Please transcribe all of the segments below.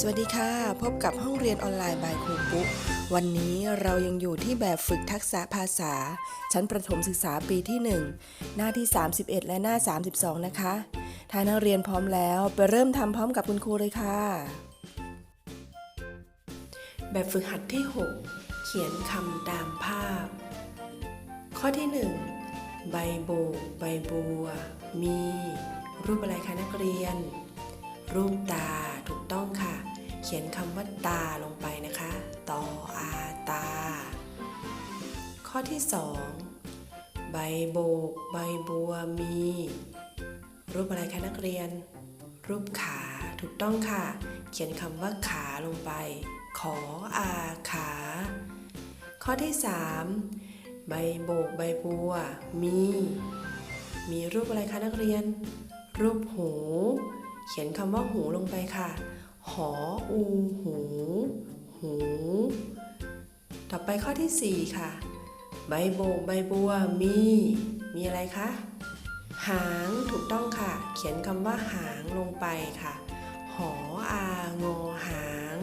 สวัสดีค่ะ พบกับห้องเรียนออนไลน์บายครูปุ๊วันนี้เรายังอยู่ที่แบบฝึกทักษะภาษา ชั้นประถมศึกษาปีที่ 1 หน้าที่ 31 และหน้า 32 นะคะ ถ้านักเรียนพร้อมแล้ว ไปเริ่มทำพร้อมกับคุณครูเลยค่ะ แบบฝึกหัดที่ 6 เขียนคำตามภาพ ข้อที่ 1 ใบโบกใบบัว มี รูปอะไรคะนักเรียน รูปตาถูกต้องค่ะ เขียนคำว่าตาลงไปนะคะ ตออาตา ข้อที่ 2 ใบโบก ใบบัวมี รูปอะไรคะนักเรียน รูปขาถูกต้องค่ะ เขียนคำว่าขาลงไป ขออาขา ข้อที่ 3 ใบโบก ใบบัว มี มีรูปอะไรคะนักเรียน รูปหู เขียนคำว่าหูลงไปค่ะ หออูหู หู ต่อไปข้อที่ 4 ค่ะ ใบโบกใบบัวมี มีอะไรคะ หางถูกต้องค่ะ เขียนคำว่าหางลงไปค่ะ หออางอหาง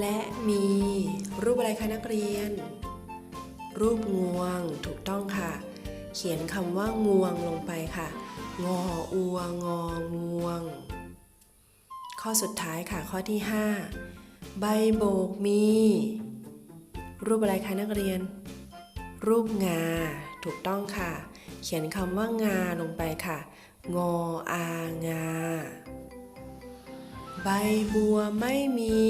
และมี รูปอะไรคะนักเรียน รูปงวงถูกต้องค่ะ เขียนคำว่างวงลงไปค่ะ งออัวงองวง ข้อสุดท้ายค่ะข้อที่ 5 ใบโบกมี รูปอะไรคะนักเรียน รูปงา ถูกต้องค่ะ เขียนคำว่างาลงไปค่ะ งออางา ใบบัวไม่มี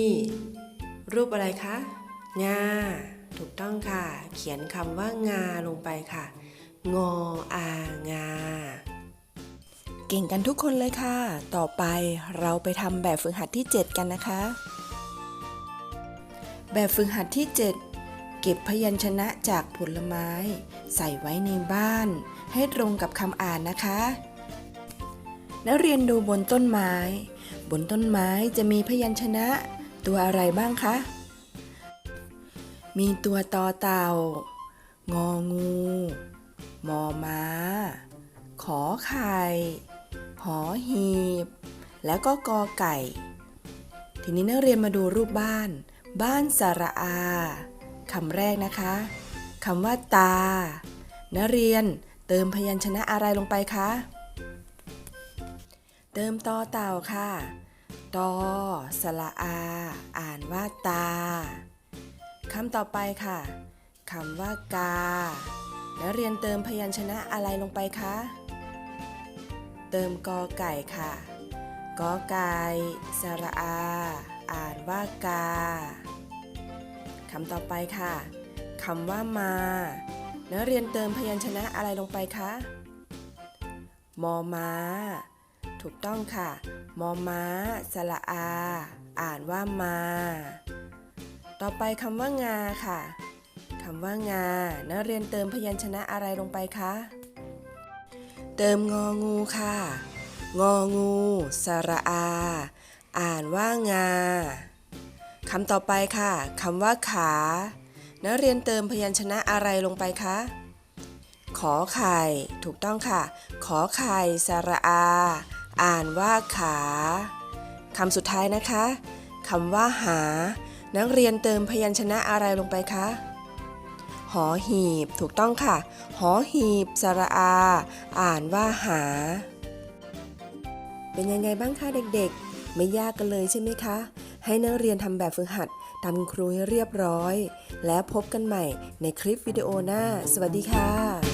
รูปอะไรคะ งา ถูกต้องค่ะ เขียนคำว่างาลงไปค่ะ งออางา เก่งกันทุกคนเลยค่ะ ต่อไปเราไปทำแบบฝึกหัดที่ 7 กันนะคะ แบบฝึกหัดที่ 7 เก็บพยัญชนะจากผลไม้ ใส่ไว้ในบ้าน ให้ตรงกับคำอ่านนะคะ นักเรียนดูบนต้นไม้ บนต้นไม้จะมีพยัญชนะ ตัวอะไรบ้างคะ มีตัวตอเต่า งองู มอม้าขอไข่ หอหีบ แล้วก็กอไก่ ทีนี้นักเรียนมาดูรูปบ้าน บ้านสระอาคำแรกนะคะคำว่าตา นักเรียนเติมพยัญชนะอะไรลงไปคะ เติมตอเต่าค่ะ ตอสระอา อ่านว่าตาคำต่อไปค่ะคำว่ากา นักเรียนเติมพยัญชนะอะไรลงไปคะ เติมกอไก่ค่ะกอไก่สระอา อ่านว่ากาคำต่อไปค่ะคำว่ามานักเรียนเติมพยัญชนะอะไรลงไปคะมอม้า ถูกต้องค่ะ มอม้า สระอา อ่านว่ามา ต่อไปคำว่างาค่ะคำว่างานักเรียนเติมพยัญชนะอะไรลงไปคะ เติมงองูค่ะ งองู สระอา อ่านว่างาคำต่อไปค่ะคำว่าขา นักเรียนเติมพยัญชนะอะไรลงไปคะ ขอไข่ ถูกต้องค่ะ ขอไข่ สระอา อ่านว่าขาคำสุดท้ายนะคะคำว่าหา นักเรียนเติมพยัญชนะอะไรลงไปคะ หอหีบ ถูกต้องค่ะ หอหีบสระอา อ่านว่าหา เป็นยังไงบ้างคะเด็กๆ ไม่ยากกันเลยใช่ไหมคะ ให้นักเรียนทำแบบฝึกหัดตามคุณครูให้เรียบร้อย แล้วพบกันใหม่ในคลิปวิดีโอหน้า สวัสดีค่ะ